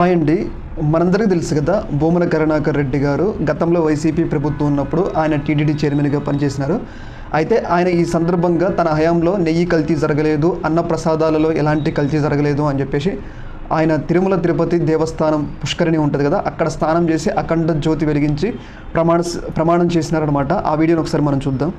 Hi అండి. మనందరికీ తెలుసు కదా భూమన కరుణాకర్ రెడ్డి గారు గతంలో వైసీపీ ప్రభుత్వం ఉన్నప్పుడు ఆయన టీటీడీ చైర్మన్గా పనిచేసినారు. అయితే ఆయన ఈ సందర్భంగా తన హయాంలో నెయ్యి కల్తీ జరగలేదు అన్న ప్రసాదాలలో ఎలాంటి కల్తీ జరగలేదు అని చెప్పేసి ఆయన తిరుమల తిరుపతి దేవస్థానం పుష్కరిణి ఉంటుంది కదా అక్కడ స్నానం చేసి అఖండ జ్యోతి వెలిగించి ప్రమాణ ప్రమాణం చేసినారనమాట ఆ వీడియోని ఒకసారి మనం చూద్దాం.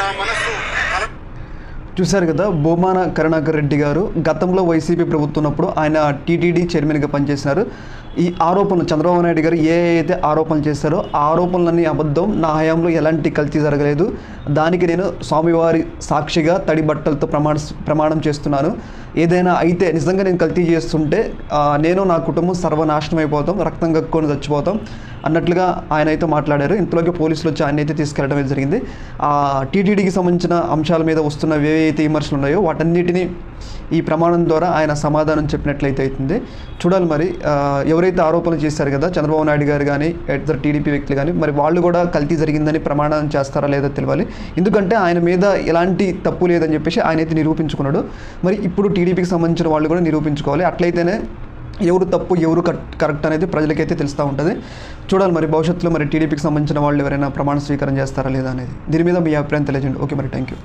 నా మనస్సు చూశారు కదా బొమాన కరుణాకర్ రెడ్డి గారు గతంలో వైసీపీ ప్రభుత్వం ఉన్నప్పుడు ఆయన టీటీడీ చైర్మన్గా పనిచేసినారు. ఈ ఆరోపణలు చంద్రబాబు నాయుడు గారు ఏ అయితే ఆరోపణలు చేశారో ఆ ఆరోపణలన్నీ అబద్ధం నా హయాంలో ఎలాంటి కల్తీ జరగలేదు. దానికి నేను స్వామివారి సాక్షిగా తడి బట్టలతో ప్రమాణ ప్రమాణం చేస్తున్నాను. ఏదైనా అయితే నిజంగా నేను కల్తీ చేస్తుంటే నేను నా కుటుంబం సర్వనాశనం అయిపోతాం రక్తం కక్కుని చచ్చిపోతాం అన్నట్లుగా ఆయన అయితే మాట్లాడారు. ఇంతలోకి పోలీసులు వచ్చి ఆయన అయితే తీసుకెళ్ళడం అయితే జరిగింది. ఆ టీటీడీకి సంబంధించిన అంశాల మీద వస్తున్న ఏవైతే విమర్శలు ఉన్నాయో వాటన్నిటిని ఈ ప్రమాణం ద్వారా ఆయన సమాధానం చెప్పినట్లయితే అవుతుంది. చూడాలి మరి ఎవరు ఎవరైతే ఆరోపణలు చేశారు కదా చంద్రబాబు నాయుడు గారు కానీ ఇద్దరు టీడీపీ వ్యక్తులు కానీ మరి వాళ్ళు కూడా కల్తీ జరిగిందని ప్రమాణం చేస్తారా లేదా తెలియాలి ఎందుకంటే ఆయన మీద ఎలాంటి తప్పు లేదని చెప్పేసి ఆయన అయితే నిరూపించుకున్నాడు. మరి ఇప్పుడు టీడీపీకి సంబంధించిన వాళ్ళు కూడా నిరూపించుకోవాలి. అట్లయితేనే ఎవరు తప్పు ఎవరు కరెక్ట్ అనేది ప్రజలకైతే తెలుస్తూ ఉంటుంది. చూడాలి మరి భవిష్యత్తులో మరి టీడీపీకి సంబంధించిన వాళ్ళు ఎవరైనా ప్రమాణ స్వీకారం చేస్తారా లేదా అనేది. దీని మీద మీ అభిప్రాయం తెలియజేయండి. ఓకే మరి థ్యాంక్ యూ